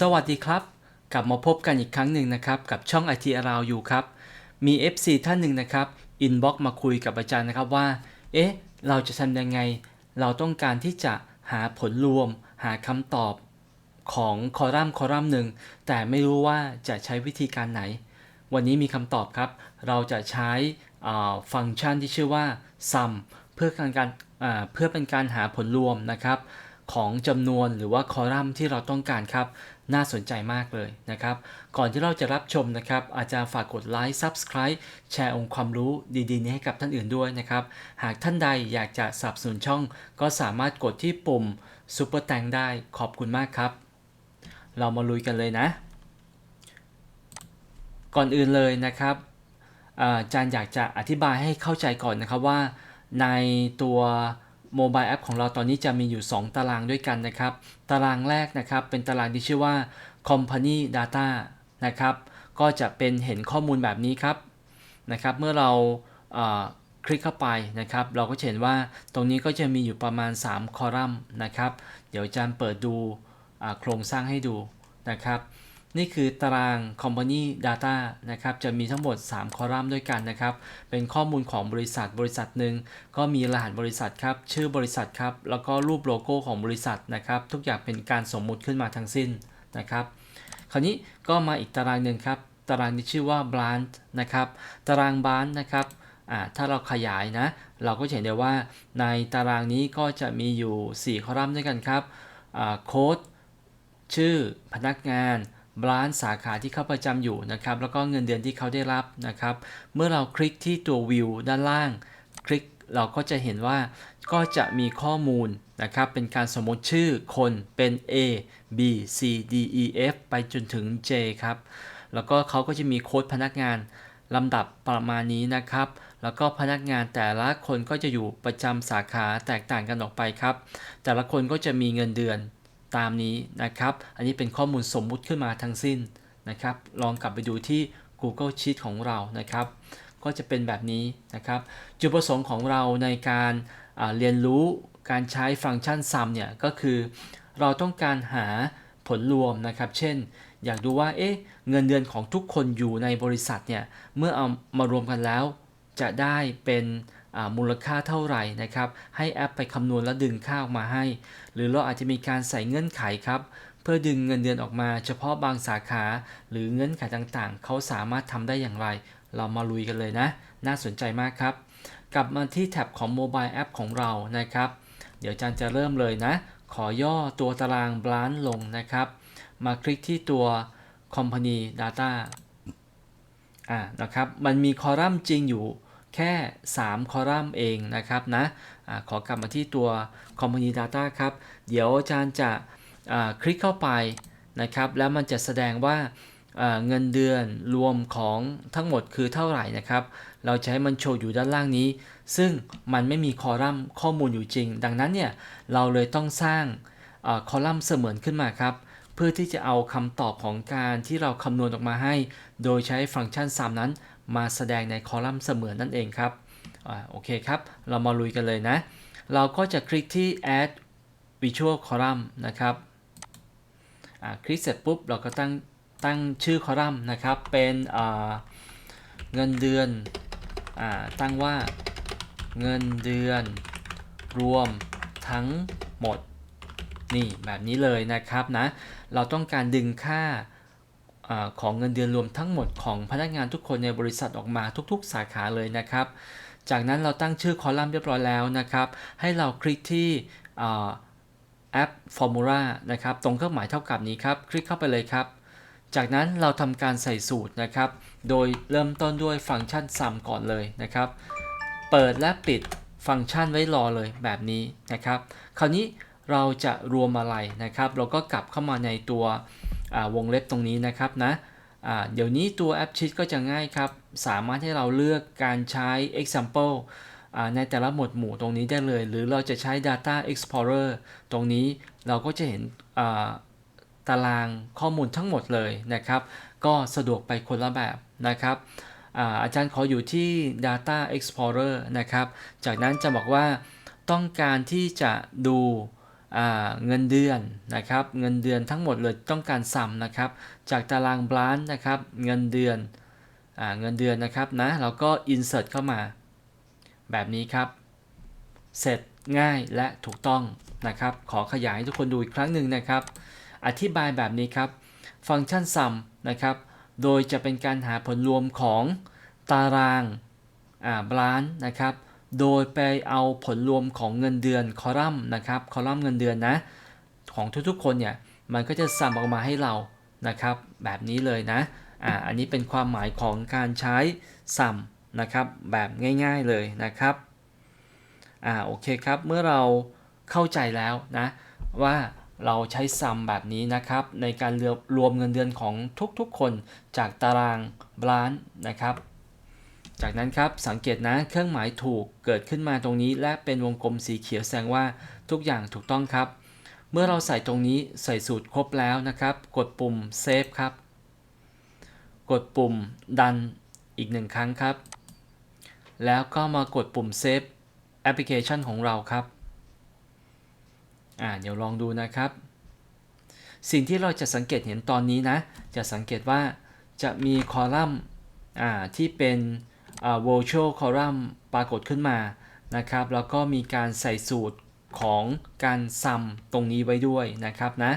สวัสดีครับ กลับมาพบกันอีกครั้งหนึ่งนะครับ กับช่อง IT Around อยู่ครับ มี FC ท่านหนึ่งนะครับอินบ็อกมาคุยกับอาจารย์นะครับว่า เอ๊ะ เราจะทำยังไง เราต้องการที่จะหาผลรวม หาคำตอบของคอลัมน์คอลัมน์หนึ่ง แต่ไม่รู้ว่าจะใช้วิธีการไหน วันนี้มีคำตอบครับ เราจะใช้ฟังก์ชันที่ชื่อว่า sum เพื่อการการเพื่อเป็นการหาผลรวมนะครับ ของจำนวนหรือว่าคอลัมน์ที่เราต้องการครับ น่าสนใจมากเลยนะครับ ก่อนที่เราจะรับชมนะครับ อาจารย์ฝากกดไลค์ Subscribe แชร์องค์ความรู้ดีๆ นี้ให้กับท่านอื่นด้วยนะครับ หากท่านใดอยากจะสนับสนุนช่อง ก็สามารถกดที่ปุ่ม Super แตงได้ขอบคุณมากครับ เรามาลุยกันเลยนะ ก่อนอื่นเลยนะครับอาจารย์อยากจะอธิบายให้เข้าใจก่อนนะครับว่า ในตัว โมบายแอปของเราตอนนี้จะมีอยู่ 2 ตารางด้วยกันนะครับ ตารางแรกนะครับ เป็นตารางที่ชื่อว่า Company Data นะครับ ก็จะเป็นเห็นข้อมูลแบบนี้ครับนะครับ เมื่อเราคลิกเข้าไปนะครับ เราก็จะเห็นว่าตรงนี้ก็จะมีอยู่ประมาณ 3 คอลัมน์นะครับ เดี๋ยวอาจารย์เปิดดูโครงสร้างให้ดูนะครับ นี่คือตาราง Company Data นะครับจะมีทั้งหมด 3 คอลัมน์ด้วยกันนะครับ เป็นข้อมูลของบริษัทบริษัทหนึ่งก็มีรหัสบริษัทครับ ชื่อบริษัทครับ แล้วก็รูปโลโก้ของบริษัทนะครับ ทุกอย่างเป็นการสมมุติขึ้นมาทั้งสิ้นนะครับ คราวนี้ก็มาอีกตารางหนึ่งครับ ตารางที่ชื่อว่า branch นะครับ ตาราง branch นะครับถ้าเราขยายนะ เราก็จะเห็นได้ว่าในตารางนี้ก็จะมีอยู่ 4 คอลัมน์ด้วยกันครับโค้ดชื่อพนักงาน ร้านสาขาที่เขาประจำอยู่นะครับแล้วก็เงินเดือนที่เขาได้รับนะครับ เมื่อเราคลิกที่ตัววิวด้านล่าง คลิกเราก็จะเห็นว่าก็จะมีข้อมูลนะครับ เป็นการสมมติชื่อคนเป็น A B C D E F ไปจนถึง J ครับ แล้วก็เขาก็จะมีโค้ดพนักงานลำดับประมาณนี้นะครับ แล้วก็พนักงานแต่ละคนก็จะอยู่ประจำสาขาแตกต่างกันออกไปครับ แต่ละคนก็จะมีเงินเดือน ตามนี้นะครับ อันนี้เป็นข้อมูลสมมุติขึ้นมาทั้งสิ้นนะครับ ลองกลับไปดูที่ Google Sheet ของเรานะครับ ก็จะเป็นแบบนี้นะครับ จุดประสงค์ของเราในการเรียนรู้การใช้ฟังก์ชัน sum เนี่ยก็คือ เราต้องการหาผลรวมนะครับ เช่น อยากดูว่าเอ๊ะเงินเดือนของทุกคนอยู่ในบริษัทเนี่ยเมื่อเอามารวมกันแล้ว จะได้เป็น มูลค่าเท่าไหร่นะครับ ให้แอปไปคำนวณแล้วดึงค่าออกมาให้ หรือเราอาจจะมีการใส่เงื่อนไขครับ เพื่อดึงเงินเดือนออกมา เฉพาะบางสาขา หรือเงื่อนไขต่างๆ เขาสามารถทำได้อย่างไร เรามาลุยกันเลยนะ น่าสนใจมากครับ กลับมาที่แท็บของโมบายแอปของเรานะครับ เดี๋ยวจารย์จะเริ่มเลยนะ ขอย่อตัวตารางบลานลงนะครับ มาคลิกที่ตัว Company Data อ่านะครับ มันมีคอลัมน์จริงอยู่ แค่ 3 คอลัมน์เองนะครับนะอาขอกลับมาที่ตัว Company Data ครับ เดี๋ยวอาจารย์จะอ่าคลิกเข้าไปนะครับ แล้วมันจะแสดงว่าเงินเดือนรวมของทั้งหมดคือเท่าไหร่นะครับ เราจะให้มันโชว์อยู่ด้านล่างนี้ ซึ่งมันไม่มีคอลัมน์ข้อมูลอยู่จริง ดังนั้นเนี่ยเราเลยต้องสร้างอคอลัมน์เสมือนขึ้นมาครับ เพื่อที่จะเอาคำตอบของการที่เราคำนวณออกมาให้ โดยใช้ฟังก์ชัน sum นั้น มาแสดงในคอลัมน์เสมือนนั่นเองครับอโอเคครับ เรามาลุยกันเลยนะ เราก็จะคลิกที่ add visual column นะครับคลิกเสร็จปุ๊บ เราก็ตั้งตั้งชื่อคอลัมน์นะครับ เป็นเงินเดือนอตั้งว่าเงินเดือน รวมทั้งหมดนี่แบบนี้เลยนะครับนะ เราต้องการดึงค่า ของเงินเดือนรวมทั้งหมดของพนักงานทุกคนในบริษัทออกมาทุกๆ สาขาเลยนะครับ จากนั้นเราตั้งชื่อคอลัมน์เรียบร้อยแล้วนะครับ ให้เราคลิกที่อ่าแอป Formula นะครับ ตรงเครื่องหมายเท่ากับนี้ครับ คลิกเข้าไปเลยครับ จากนั้นเราทำการใส่สูตรนะครับ โดยเริ่มต้นด้วยฟังก์ชัน sum ก่อนเลยนะครับ เปิดและปิดฟังก์ชันไว้รอเลยแบบนี้นะครับ คราวนี้เราจะรวมอะไรนะครับ เราก็กลับเข้ามาในตัว วงเล็บตรงนี้นะครับนะเดี๋ยวนี้ตัวแอปชีตก็จะง่ายครับ สามารถให้เราเลือกการใช้ example ในแต่ละหมวดหมู่ตรงนี้ได้เลย หรือเราจะใช้ Data Explorer ตรงนี้เราก็จะเห็นตารางข้อมูลทั้งหมดเลยนะครับ ก็สะดวกไปคนละแบบนะครับอาอาจารย์ขออยู่ที่ Data Explorer นะครับ จากนั้นจะบอกว่าต้องการที่จะดู เงินเดือนนะครับเงินเดือนทั้งหมดเลยต้องการซัมนะครับจากตารางบลานนะครับเงินเดือนอเงินเดือนนะครับนะเราก็ insert เข้ามา แบบนี้ครับ เสร็จง่ายและถูกต้องนะครับขอขยายให้ทุกคนดูอีกครั้งหนึ่งนะครับ อธิบายแบบนี้ครับ ฟังก์ชัน sum นะครับโดยจะเป็นการหาผลรวมของตารางบลานนะครับ โดยไปเอาผลรวมของเงินเดือนคอลัมน์นะครับคอลัมน์เงินเดือนนะของทุกๆคนเนี่ยมันก็จะซัมออกมาให้เรานะครับ แบบนี้เลยนะอ่าอันนี้เป็นความหมายของการใช้ซัมนะครับแบบง่ายๆเลยนะครับอ่าโอเคครับเมื่อเราเข้าใจแล้วนะว่าเราใช้ซัมแบบนี้นะครับ ในการรวมรวมเงินเดือนของทุกๆคนจากตารางบลานนะครับ จากนั้นครับสังเกตนะเครื่องหมายถูกเกิดขึ้นมาตรงนี้ และเป็นวงกลมสีเขียวแสดงว่าทุกอย่างถูกต้องครับ เมื่อเราใส่ตรงนี้ใส่สูตรครบแล้วนะครับ กดปุ่มเซฟครับ กดปุ่มดันอีกหนึ่งครั้งครับ แล้วก็มากดปุ่มเซฟแอปพลิเคชันของเราครับอ่าเดี๋ยวลองดูนะครับ สิ่งที่เราจะสังเกตเห็นตอนนี้นะ จะสังเกตว่าจะมีคอลัมน์อ่าที่เป็น virtual column ปรากฏขึ้นมานะครับ แล้วก็มีการใส่สูตรของการซัมตรงนี้ไว้ด้วยนะครับนะ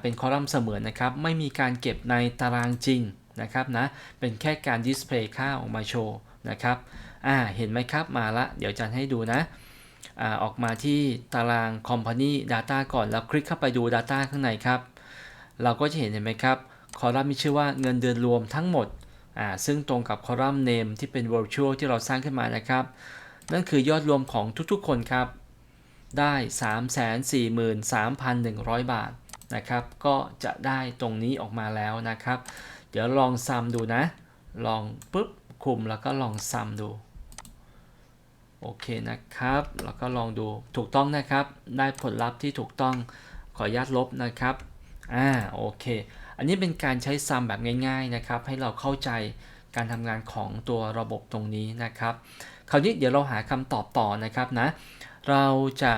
เป็นคอลัมน์เสมือนนะครับ ไม่มีการเก็บในตารางจริงนะครับนะ เป็นแค่การดิสเพลย์ค่าออกมาโชว์นะครับอ่าเห็นไหมครับมาละ เดี๋ยวจะให้ดูนะอ่าออกมาที่ตาราง Company Data ก่อน แล้วคลิกเข้าไปดู Data ข้างในครับ เราก็จะเห็นเห็นไหมครับ คอลัมน์มีชื่อว่าเงินเดือนรวมทั้งหมด ซึ่งตรงกับคอลัมน์ name ที่เป็น virtual ที่เราสร้างขึ้นมานะครับ นั่นคือยอดรวมของทุกๆคนครับ ได้ 343,100 บาทนะครับ ก็จะได้ตรงนี้ออกมาแล้วนะครับ เดี๋ยวลองซัมดูนะ ลองปุ๊บคุมแล้วก็ลองซัมดู โอเคนะครับ แล้วก็ลองดูถูกต้องนะครับ ได้ผลลัพธ์ที่ถูกต้องขออนุญาตลบนะครับ อ่า โอเค อันนี้เป็นการใช้ซัมแบบง่ายๆนะครับให้เราเข้าใจการทำงานของตัวระบบตรงนี้นะครับ คราวนี้เดี๋ยวเราหาคำตอบต่อนะครับนะ เราจะ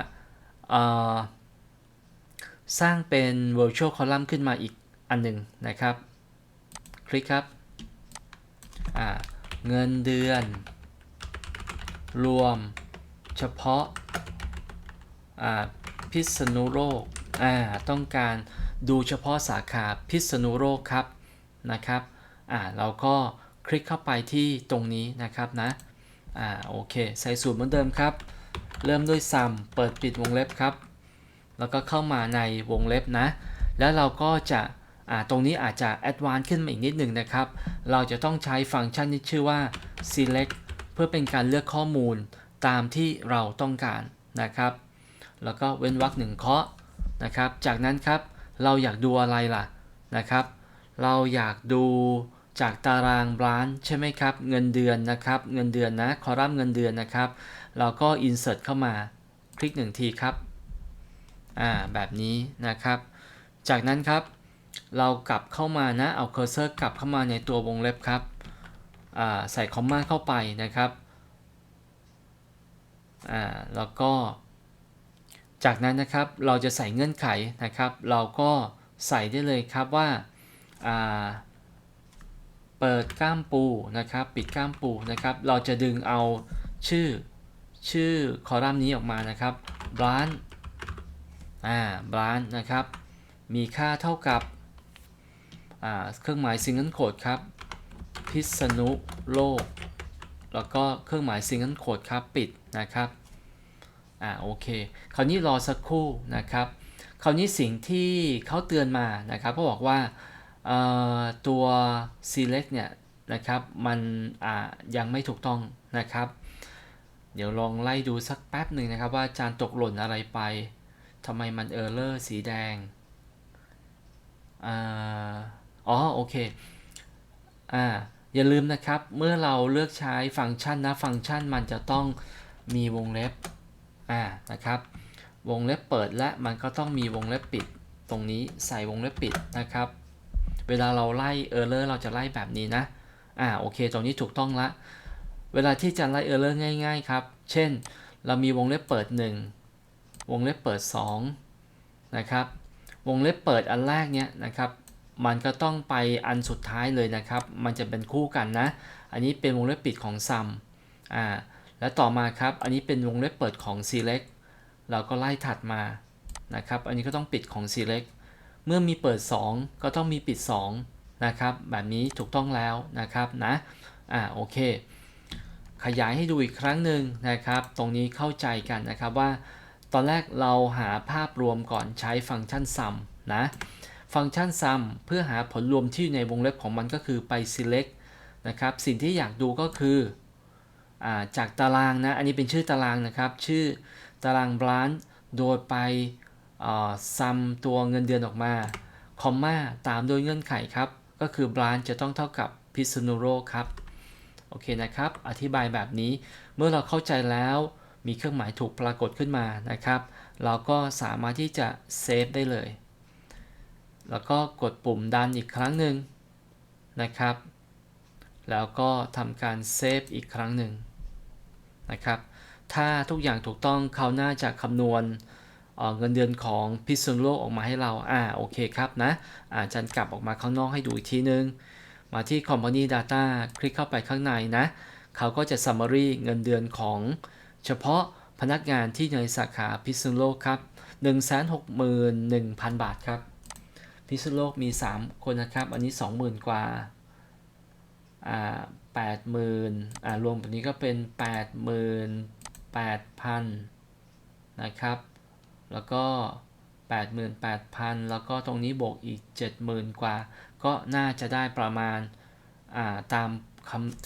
สร้างเป็น virtual column ขึ้นมาอีกอันหนึ่งนะครับ คลิกครับ เงินเดือน รวมเฉพาะาพิษณุโลกต้องการ ดูเฉพาะสาขาพิษณุโลกครับนะครับอ่าเราก็คลิกเข้าไปที่ตรงนี้นะครับนะอ่าโอเค ใส่สูตรเหมือนเดิมครับ เริ่มด้วย sum เปิดปิดวงเล็บครับ แล้วก็เข้ามาในวงเล็บนะ แล้วเราก็จะอ่าตรงนี้อาจจะ advanced ขึ้นมาอีกนิดหนึ่งนะครับ เราจะต้องใช้ฟังก์ชันที่ชื่อว่า select เพื่อเป็นการเลือกข้อมูลตามที่เราต้องการนะครับ แล้วก็เว้นวรรคหนึ่งเคาะนะครับ จากนั้นครับ เราอยากดูอะไรล่ะนะครับ เราอยากดูจากตารางบรานใช่ไหมครับ เงินเดือนนะครับ เงินเดือนนะ คอลัมน์เงินเดือนนะครับ เราก็ insert เข้ามา คลิกหนึ่งทีครับ อ่า แบบนี้นะครับ จากนั้นครับ เรากลับเข้ามานะ เอาเคอร์เซอร์กลับเข้ามาในตัววงเล็บครับ อ่า ใส่คอมมาเข้าไปนะครับ อ่า แล้วก็ จากนั้นนะครับเราจะใส่เงื่อนไขนะครับ เราก็ใส่ได้เลยครับว่าาเปิดกล้ามปูนะครับ ปิดกล้ามปูนะครับ เราจะดึงเอาชื่อชื่อคอลัมน์นี้ออกมานะครับ branch อ่า branch นะครับ มีค่าเท่ากับอ่าเครื่องหมาย single quote ครับ พิษณุโลก แล้วก็เครื่องหมาย single quote ครับ ปิดนะครับ อ่าโอเค คราวนี้รอสักครู่นะครับ คราวนี้สิ่งที่เขาเตือนมานะครับเขาบอกว่าตัว select เนี่ยนะครับมันยังไม่ถูกต้องนะครับ เดี๋ยวลองไล่ดูสักแป๊บหนึ่งนะครับ ว่าจารย์ตกหล่นอะไรไปทำไมมันเออร์เลอร์สีแดงอ่าอ๋อโอเคอ่าอย่าลืมนะครับ เมื่อเราเลือกใช้ฟังก์ชันนะ ฟังก์ชันมันจะต้องมีวงเล็บ อ่านะครับ วงเล็บเปิดและมันก็ต้องมีวงเล็บปิด ตรงนี้ใส่วงเล็บปิดนะครับ เวลาเราไล่เออร์เลอร์เราจะไล่แบบนี้นะอ่าโอเค ตรงนี้ถูกต้องละ เวลาที่จะไล่เออร์เลอร์ง่าย ๆ ครับ เช่น เรามีวงเล็บเปิด 1 วงเล็บเปิด 2 นะครับ วงเล็บเปิดอันแรกเนี่ยนะครับมันก็ต้องไปอันสุดท้ายเลยนะครับ มันจะเป็นคู่กันนะ อันนี้เป็นวงเล็บปิดของ sum อ่า แล้วต่อมาครับ อันนี้เป็นวงเล็บเปิดของ select เราก็ไล่ถัดมานะครับ อันนี้ก็ต้องปิดของ select เมื่อมีเปิด 2 ก็ต้องมีปิด 2 นะครับ แบบนี้ถูกต้องแล้วนะครับนะอ่าโอเค ขยายให้ดูอีกครั้งหนึ่งนะครับ ตรงนี้เข้าใจกันนะครับว่า ตอนแรกเราหาภาพรวมก่อนใช้ฟังก์ชัน sum นะฟังก์ชัน sum เพื่อหาผลรวมที่อยู่ในวงเล็บของมันก็คือไป select นะครับ สิ่งที่อยากดูก็คือ จากตารางนะ อันนี้เป็นชื่อตารางนะครับ ชื่อตาราง branch โดยไปซัมตัวเงินเดือนออกมา คอมมาตามโดยเงื่อนไขครับ ก็คือ branch จะต้องเท่ากับพิษณุโลกครับ โอเคนะครับ อธิบายแบบนี้ เมื่อเราเข้าใจแล้วมีเครื่องหมายถูกปรากฏขึ้นมานะครับ เราก็สามารถที่จะเซฟได้เลย แล้วก็กดปุ่มดันอีกครั้งหนึ่งนะครับ แล้วก็ทำการเซฟอีกครั้งหนึ่ง นะครับ ถ้าทุกอย่างถูกต้องเขาน่าจะคำนวณเเงินเดือนของพิษณุโลกออกมาให้เรา อ่า โอเคครับนะอาจารย์กลับออกมาข้างนอกให้ดูอีกทีนึง มาที่ Company Data คลิกเข้าไปข้างในนะ เขาก็จะ Summary เงินเดือนของเฉพาะพนักงานที่ในสาขาพิษณุโลกครับ 161,000 บาทครับ พิษณุโลกมี 3 คนนะครับ อันนี้ 20,000 กว่า อ่า80,000อ่ารวมแบบนี้ก็เป็น88,000นะครับ แล้วก็88,000แล้วก็ตรงนี้บวกอีก70,000กว่า ก็น่าจะได้ประมาณอ่าตาม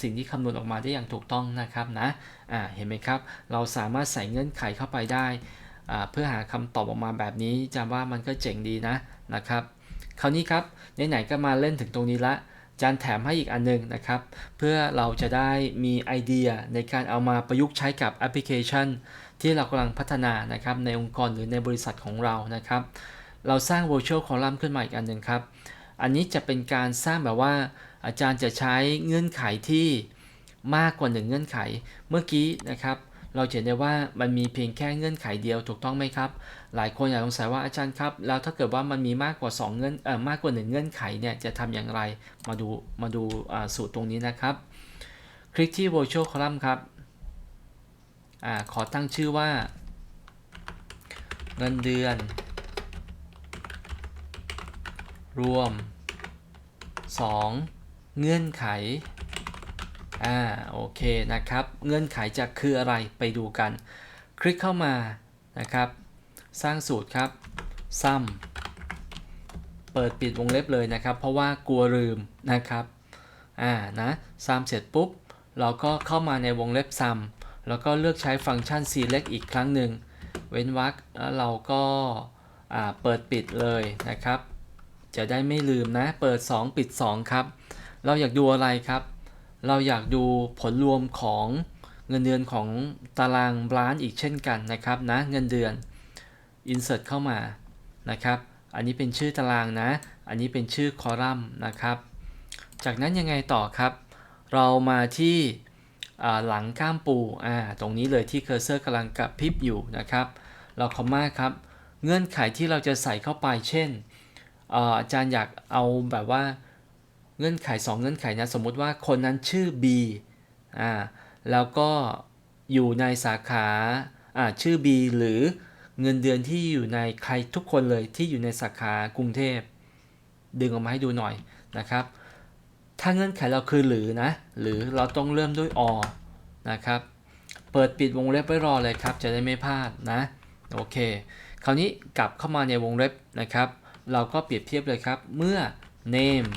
สิ่งที่คำนวณออกมาได้อย่างถูกต้องนะครับนะอ่าเห็นไหมครับ เราสามารถใส่เงื่อนไขเข้าไปได้อ่าเพื่อหาคำตอบออกมาแบบนี้จำว่ามันก็เจ๋งดีนะนะครับ คราวนี้ครับไหนๆก็มาเล่นถึงตรงนี้ละ จานแถมให้อีกอันหนึงนะครับ เพื่อเราจะได้มีไอเดียในการเอามาประยุกต์ใช้กับแอปพลิเคชัน ที่เรากำลังพัฒนานะครับในองค์กรหรือในบริษัทของเรานะครับ เราสร้าง virtual column ขึ้นมาอีกอันหนึ่งครับ อันนี้จะเป็นการสร้างแบบว่า อาจารย์จะใช้เงื่อนไขที่มากกว่า1เงื่อนไขเมื่อกี้นะครับ เราเห็นได้ว่ามันมีเพียงแค่เงื่อนไขเดียวถูกต้องไหมครับ หลายคนอยากสงสัยว่าอาจารย์ครับ แล้วถ้าเกิดว่ามันมีมากกว่า 2 เงื่อนเอ่อมากกว่า 1 เงื่อนไขเนี่ยจะทำอย่างไร มาดูมาดูสูตรตรงนี้นะครับ คลิกที่ virtual column ครับอ่าขอตั้งชื่อว่า เงินเดือน รวม 2 เงื่อนไข อ่าโอเคนะครับ เงื่อนไขจะคืออะไรไปดูกัน คลิกเข้ามานะครับ สร้างสูตรครับ sum เปิดปิดวงเล็บเลยนะครับ เพราะว่ากลัวลืมนะครับอ่านะ sum เสร็จปุ๊บ เราก็เข้ามาในวงเล็บ sum แล้วก็เลือกใช้ฟังก์ชัน select อีกครั้งหนึ่งเว้นวรรคแล้วเราก็อ่าเปิดปิดเลยนะครับ จะได้ไม่ลืมนะ เปิด 2 ปิด 2 ครับ เราอยากดูอะไรครับ เราอยากดูผลรวมของเงินเดือนของตารางบรานอีกเช่นกันนะครับนะเงินเดือน insert เข้ามานะครับ อันนี้เป็นชื่อตารางนะ อันนี้เป็นชื่อคอลัมน์นะครับ จากนั้นยังไงต่อครับ เรามาที่หลังก้ามปูอ่าตรงนี้เลยที่เคอร์เซอร์กำลังกระพริบอยู่นะครับ เราคอมมาครับ เงื่อนไขที่เราจะใส่เข้าไปเช่นอาจารย์อยากเอาแบบว่า เงื่อนไข 2 เงื่อนไขนะสมมุติว่าคนนั้นชื่อ B อ่าแล้วก็อยู่ในสาขาอ่าชื่อ B หรือเงินเดือนที่อยู่ในใครทุกคนเลยที่อยู่ในสาขากรุงเทพ ดึงออกมาให้ดูหน่อยนะครับ ถ้าเงื่อนไขเราคือหรือนะ หรือเราต้องเริ่มด้วยอนะครับ เปิดปิดวงเล็บไว้รอเลยครับ จะได้ไม่พลาดนะ โอเค คราวนี้กลับเข้ามาในวงเล็บนะครับ เราก็เปรียบเทียบเลยครับ เมื่อ name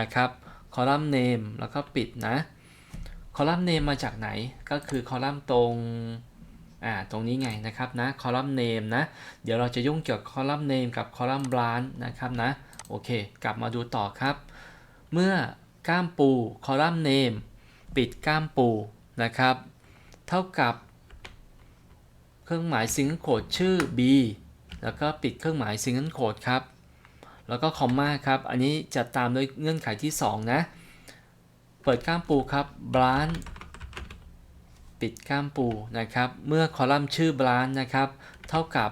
นะครับคอลัมน์ name แล้วก็ปิดนะคอลัมน์ name มาจากไหนก็คือคอลัมน์ตรงอ่าตรงนี้ไงนะครับนะคอลัมน์ name นะ เดี๋ยวเราจะยุ่งเกี่ยวกับคอลัมน์ name กับคอลัมน์ branch นะครับนะโอเค กลับมาดูต่อครับ เมื่อก้ามปูคอลัมน์ name ปิดก้ามปูนะครับ เท่ากับ เครื่องหมาย single quote ชื่อ b แล้วก็ปิดเครื่องหมาย single quote ครับ แล้วก็คอมมาครับ อันนี้จะตามด้วยเงื่อนไขที่ 2 นะ เปิดก้ามปูครับ b l a n ปิดก้ามปูนะครับ เมื่อคอลัมน์ชื่อ b l a n นะครับ เท่ากับ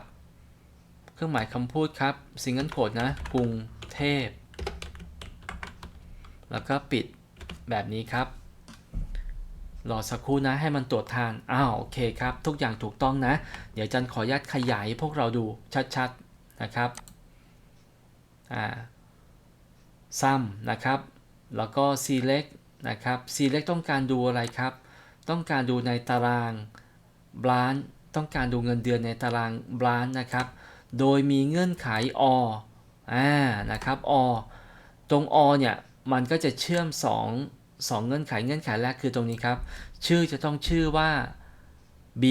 เครื่องหมายคำพูดครับซิงเกิลโคดนะกรุงเทพ แล้วก็ปิดแบบนี้ครับรอสักครู่นะให้มันตรวจทาน อ้าวโอเคครับ ทุกอย่างถูกต้องนะ เดี๋ยวจันขออนุญาตขยายพวกเราดูชัดๆนะครับ ซ้ำนะครับ แล้วก็ select นะครับ select ต้องการดูอะไรครับ ต้องการดูในตารางบลานต้องการดูเงินเดือนในตารางบลานนะครับ โดยมีเงื่อนไข or อ่า นะครับ or ตรง or เนี่ย มันก็จะเชื่อม 2 2 เงื่อนไข เงื่อนไขแรกคือตรงนี้ครับ ชื่อจะต้องชื่อว่า B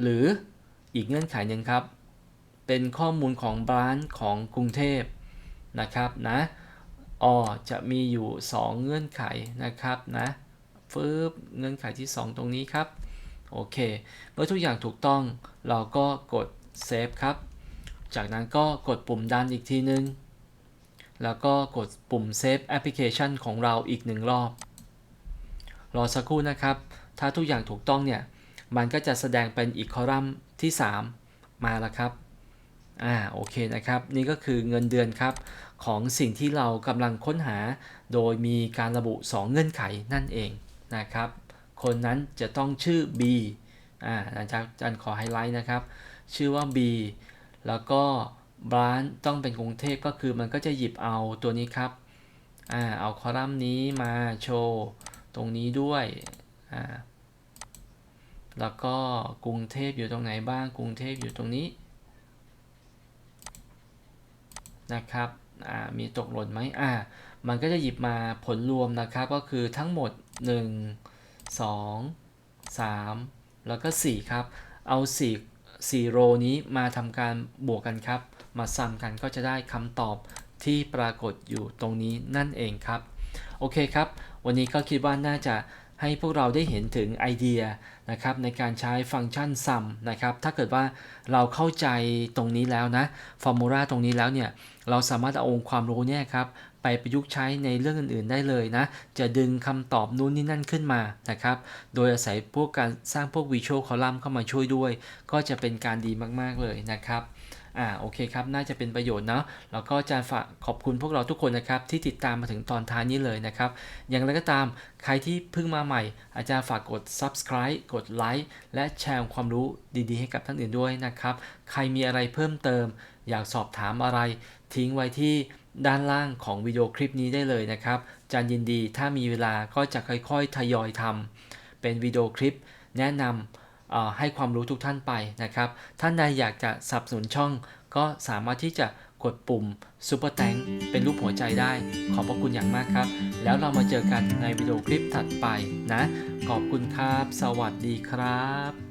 หรืออีกเงื่อนไขหนึ่งครับ เป็นข้อมูลของบรานของกรุงเทพ นะครับนะอจะมีอยู่ 2 เงื่อนไขนะครับนะฟืบเงื่อนไขที่ 2 ตรงนี้ครับ โอเค เมื่อทุกอย่างถูกต้องเราก็กดเซฟครับ จากนั้นก็กดปุ่มดันอีกทีนึง แล้วก็กดปุ่มเซฟแอปพลิเคชันของเราอีกหนึ่งรอบ รอสักครู่นะครับ ถ้าทุกอย่างถูกต้องเนี่ย มันก็จะแสดงเป็นอีกคอลัมน์ที่ 3 มาแล้วครับ อ่าโอเคนะครับ นี่ก็คือเงินเดือนครับ ของสิ่งที่เรากำลังค้นหา โดยมีการระบุ 2 เงื่อนไขนั่นเองนะครับ คนนั้นจะต้องชื่อ B อ่าอาจารย์จารย์ขอไฮไลท์นะครับ ชื่อว่า B แล้วก็บรานต้องเป็นกรุงเทพก็คือมันก็จะหยิบเอาตัวนี้ครับอ่าเอาคอลัมน์นี้มาโชว์ตรงนี้ด้วยอ่าแล้วก็กรุงเทพอยู่ตรงไหนบ้างกรุงเทพอยู่ตรงนี้ นะครับมีตกหล่นไหมอ่า มันก็จะหยิบมาผลรวมนะครับ ก็คือทั้งหมด 1 2 3 แล้วก็ 4 ครับ เอา 4 4โรนี้มาทำการบวกกันครับ มาซ้ำกันก็จะได้คำตอบที่ปรากฏอยู่ตรงนี้นั่นเองครับ โอเคครับ วันนี้ก็คิดว่าน่าจะ ให้พวกเราได้เห็นถึงไอเดียนะครับในการใช้ฟังก์ชัน sum นะครับถ้าเกิดว่าเราเข้าใจตรงนี้แล้วนะฟอร์มูลาตรงนี้แล้วเนี่ยเราสามารถเอาองค์ความรู้เนี่ยครับไปประยุกต์ใช้ในเรื่องอื่นๆได้เลยนะ จะดึงคำตอบนู้นนี่นั่นขึ้นมานะครับ โดยอาศัยพวกการสร้างพวก Visual Column เข้ามาช่วยด้วย ก็จะเป็นการดีมากๆเลยนะครับ อ่าโอเคครับ น่าจะเป็นประโยชน์เนาะแล้วก็จะฝากขอบคุณพวกเราทุกคนนะครับที่ติดตามมาถึงตอนท้ายนี้เลยนะครับ อย่างไรก็ตามใครที่เพิ่งมาใหม่ อาจารย์ฝากกด subscribe กดไลค์และแชร์ความรู้ดีๆ ให้กับท่านอื่นด้วยนะครับ ใครมีอะไรเพิ่มเติม อยากสอบถามอะไร ทิ้งไว้ที่ด้านล่างของวิดีโอคลิปนี้ได้เลยนะครับอาจารย์ยินดีถ้ามีเวลาก็จะค่อยๆ ทยอยทำเป็นวิดีโอคลิป แนะนำ ให้ความรู้ทุกท่านไปนะครับ ท่านใดอยากจะสนับสนุนช่อง ก็สามารถที่จะกดปุ่มซ u เปอร์แตงเป็นรูปหัวใจได้ ขอบพระคุณอย่างมากครับ แล้วเรามาเจอกันในวิดีโอคลิปถัดไปนะ ขอบคุณครับ สวัสดีครับ